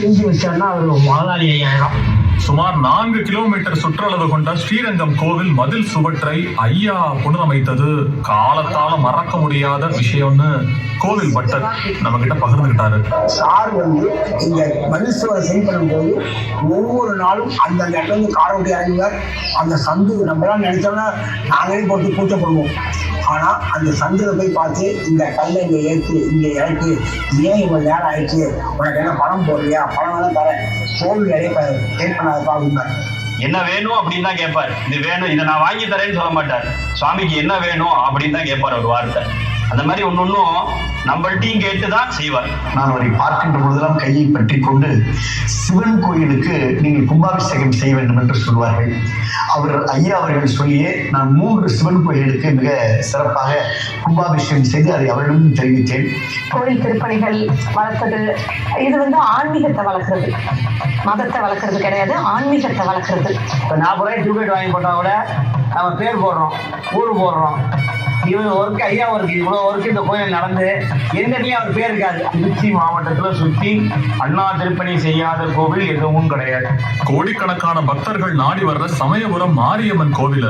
செஞ்சு வச்சாருன்னா அவர் முதலாளி ஐயாயிரம். சுமார் நான்கு கிலோமீட்டர் சுற்றளவு கொண்ட ஸ்ரீரங்கம் கோவில் மதில் சுவற்றை ஐயா புனரமைத்தது காலத்தால மறக்க முடியாத விஷயம்னு கோவில் பட்டர் நம்ம கிட்ட பகிர்ந்துகிட்டாரு. சார் வந்து இந்த மனுஷவரை சரி பண்ணும்போது ஒவ்வொரு நாளும் அந்தந்த இடத்துல இருந்து காரை விட்டு இறங்குவார். அந்த சந்து நம்மளாம் நினைச்சோம்னா நாங்களே போட்டு கூச்சப்படுவோம் ஆனால் அந்த சந்தில் போய் பார்த்து இந்த கல்லை இங்கே ஏற்று இங்கே இறக்கி ஏன் இவ்வளோ நேரம் ஆயிடுச்சு? உனக்கு என்ன பணம் போடுறியா? பணம் வேணால் தரேன். கோவில் வேலையை கேட் பண்ணாதப்பா அப்படின்னாரு என்ன வேணும்? அப்படின்னு தான் கேட்பார். இது வேணும். இதை நான் வாங்கி தரேன்னு சொல்ல மாட்டார். சுவாமிக்கு என்ன வேணும்? அப்படின்னு தான் கேட்பார் ஒரு வார்த்தை. அந்த மாதிரி ஒன்று ஒன்றும் நம்மள்ட்டையும் கேட்டு தான் செய்வார். நான் அவரை பார்க்கின்ற பொழுதெல்லாம் கையை பற்றி கொண்டு சிவன் கோயிலுக்கு நீங்கள் கும்பாபிஷேகம் செய்ய வேண்டும் என்று சொல்வார்கள். அவர் ஐயா அவர்கள் சொல்லியே நான் மூன்று சிவன் கோயிலுக்கு மிக சிறப்பாக கும்பாபிஷேகம் செய்து அதை அவரிடம் தெரிவித்தேன். கோயில் திருப்பணிகள் வளர்த்தது இது வந்து ஆன்மீகத்தை வளர்க்குறது. மதத்தை வளர்க்குறது கிடையாது ஆன்மீகத்தை வளர்க்குறது. இப்போ நாற்பது ரூபாய் டிக்கெட் வாங்கி போட்டால் கூட நம்ம பேர் போடுறோம் ஊர் போடுறோம். இவன் ஒர்க் ஐயா ஒர்க் இவ்வளோ ஒர்க் இந்த கோயில் நடந்து எந்த இடத்துலையும் அவர் பேர் இருக்காது. திருச்சி மாவட்டத்துல சுத்தி அண்ணா திருப்பணி செய்யாத கோவில் எதுவும் கிடையாது. கோடிக்கணக்கான பக்தர்கள் நாடி வர்ற சமயபுரம் மாரியம்மன் கோவில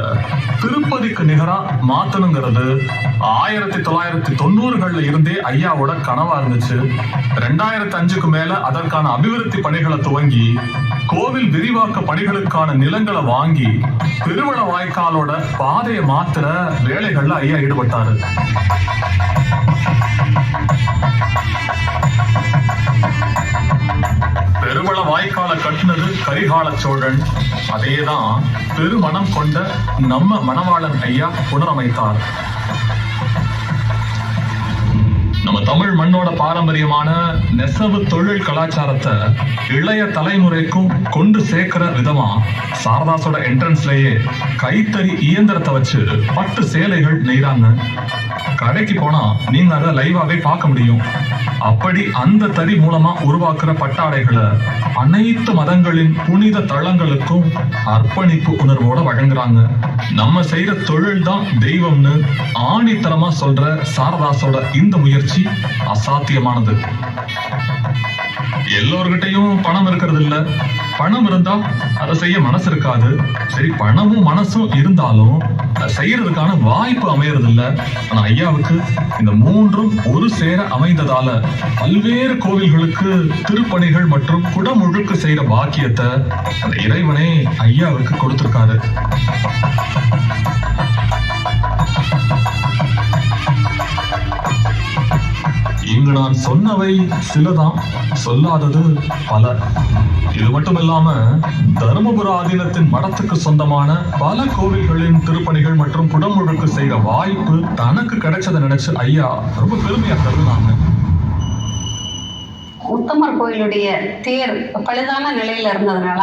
திருப்பதிக்கு நிகரா மாத்தணுங்கிறது ஆயிரத்தி தொள்ளாயிரத்தி தொண்ணூறுகள்ல இருந்தே ஐயாவோட கனவா இருந்துச்சு. ரெண்டாயிரத்தி அஞ்சுக்கு மேல அதற்கான அபிவிருத்தி பணிகளை துவங்கி கோவில் விரிவாக்க பணிகளுக்கான நிலங்களை வாங்கி திருவள வாய்க்காலோட பாதையை மாத்துற வேலைகள்ல ஐயா ஈடுபட்டாரு. பெருமள வாய்க்கால கட்டுனது கரிகால சோழன். அதேதான் திருமணம் கொண்ட நம்ம மணவாளன் ஐயா புனரமைத்தார். நம்ம தமிழ் மண்ணோட பாரம்பரியமான நெசவு தொழில் கலாச்சாரத்தை இளைய தலைமுறைக்கும் கொண்டு சேர்க்கிற விதமா சாரதாசோட என்ட்ரன்ஸ்லயே கைத்தறி இயந்திரத்தை வச்சு பட்டு சேலைகள் நெய்றாங்க. கடைக்கு போனா நீங்க அதை லைவாவே பார்க்க முடியும். அப்படி அந்த தறி மூலமா உருவாக்குற பட்டாடைகளை அனைத்து மதங்களின் புனித தளங்களுக்கும் அர்ப்பணிப்பு உணர்வோட வழங்குறாங்க. நம்ம செய்யற தொழில் தான் தெய்வம்னு ஆணித்தரமா சொல்ற சாரதாசோட இந்த முயற்சி அசாத்தியமானது. எல்லோர்கிட்டையும் பணம் இருக்கிறது இல்ல பணம் இருந்தா அதை செய்ய மனசு இருக்காது. சரி பணமும் மனசும் இருந்தாலும் செய்யறதுக்கான வாய்ப்பு அமையறது இல்ல ஆனா ஐயாவுக்கு இந்த மூன்றும் ஒரு சேர அமைந்ததால பல்வேறு கோவில்களுக்கு திருப்பணிகள் மற்றும் குடமுழுக்கு செய்யற பாக்கியத்தை அந்த இறைவனே ஐயாவுக்கு கொடுத்திருக்காரு. நான் சொன்னவை சிலதான் சொல்லாதது பல. இது மட்டும் இல்லாம தருமபுர ஆதீனத்தின் மடத்துக்கு சொந்தமான பல கோவில்களின் திருப்பணிகள் மற்றும் புடமுழுக்கு செய்த வாய்ப்பு தனக்கு கிடைச்சதை நினைச்சு ஐயா ரொம்ப பெருமையா கருதுனாங்க. உத்தமர் கோயிலுடைய தேர் பழுதான நிலையில இருந்ததுனால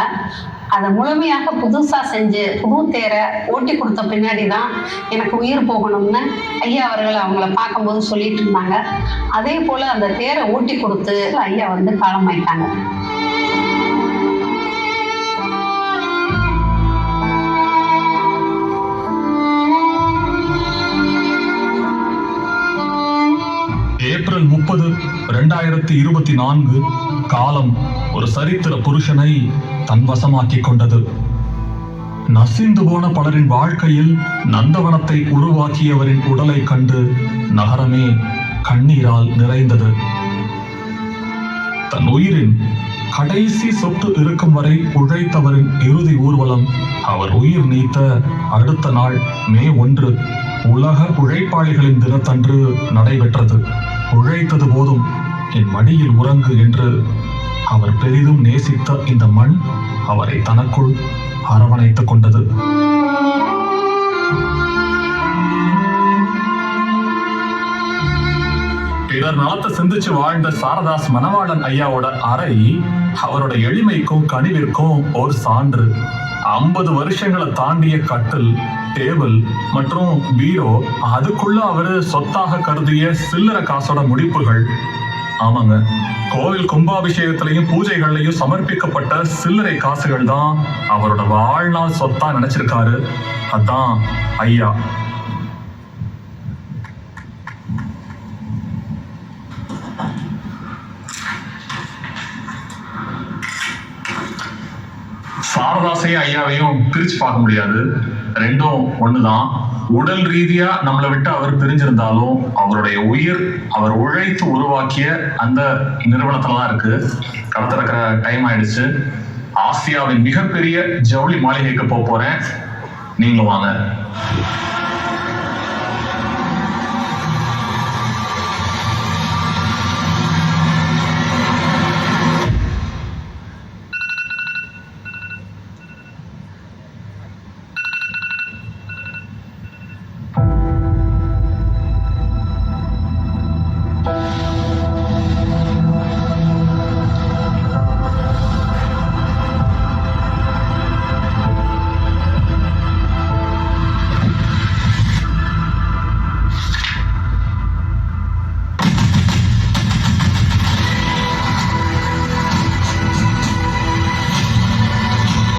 அதை முழுமையாக புதுசா செஞ்சு புது தேரை ஓட்டி கொடுத்த பின்னாடி தான் எனக்கு உயிர் போகணும்னு ஐயா அவர்கள் அவங்கள பார்க்கும்போது சொல்லிட்டு இருந்தாங்க. அதே போல அந்த தேரை ஓட்டி கொடுத்து ஐயா வந்து காலமாயிட்டாங்க ஏப்ரல் முப்பது ரெண்டாயிரத்தி இருபத்தி நான்கு காலம் ஒரு சரித்திர புருஷனை தன்வசமாக்கிக் கொண்டது நசிந்து போன பலரின் வாழ்க்கையில் நந்தவனத்தை உருவாக்கியவரின் உடலை கண்டு நகரமே கண்ணீரால் நிறைந்தது. தன் உயிரின் கடைசி சொத்து இருக்கும் வரை உழைத்தவரின் இறுதி ஊர்வலம் அவர் உயிர் நீத்த அடுத்த நாள் மே ஒன்று உலக உழைப்பாளிகளின் தினத்தன்று நடைபெற்றது. உழைத்தது போதும் என் மடியில் உறங்கு என்று அவர் பெரிதும் நேசித்த இந்த மண் அவரை தனக்குள் அரவணைத்துக் கொண்டது. பிறர் நலத்தை சிந்திச்சு வாழ்ந்த சாரதாஸ் மணவாளன் ஐயாவோட அறை அவரோட எளிமைக்கும் கனிவிற்கும் ஒரு சான்று. ஐம்பது வருஷங்களை தாண்டிய கட்டில் டேபிள் மற்றும் பீரோ அதுக்குள்ள அவரு சொத்தாக கருதிய சில்லற காசோட முடிப்புகள். ஆமாங்க. கோவில் கும்பாபிஷேகத்திலையும் பூஜைகள்லையும் சமர்ப்பிக்கப்பட்ட சில்லறை காசுகள் தான் அவரோட வாழ்நாள் சொத்தா நினைச்சிருக்காரு. அதான் ஐயா. சாரதாசையும் ஐயாவையும் பிரிச்சு பார்க்க முடியாது. ரெண்டும் ஒண்ணுதான். உடல் ரீதியா நம்மளை விட்டு அவர் பிரிஞ்சிருந்தாலும் அவருடைய உயிர் அவர் உழைத்து உருவாக்கிய அந்த நிறுவனத்துல தான் இருக்கு கடத்திறக்கிற டைம் ஆயிடுச்சு. ஆசியாவின் மிகப்பெரிய ஜவுளி மாளிகைக்கு போக போறேன். நீங்களும் வாங்க.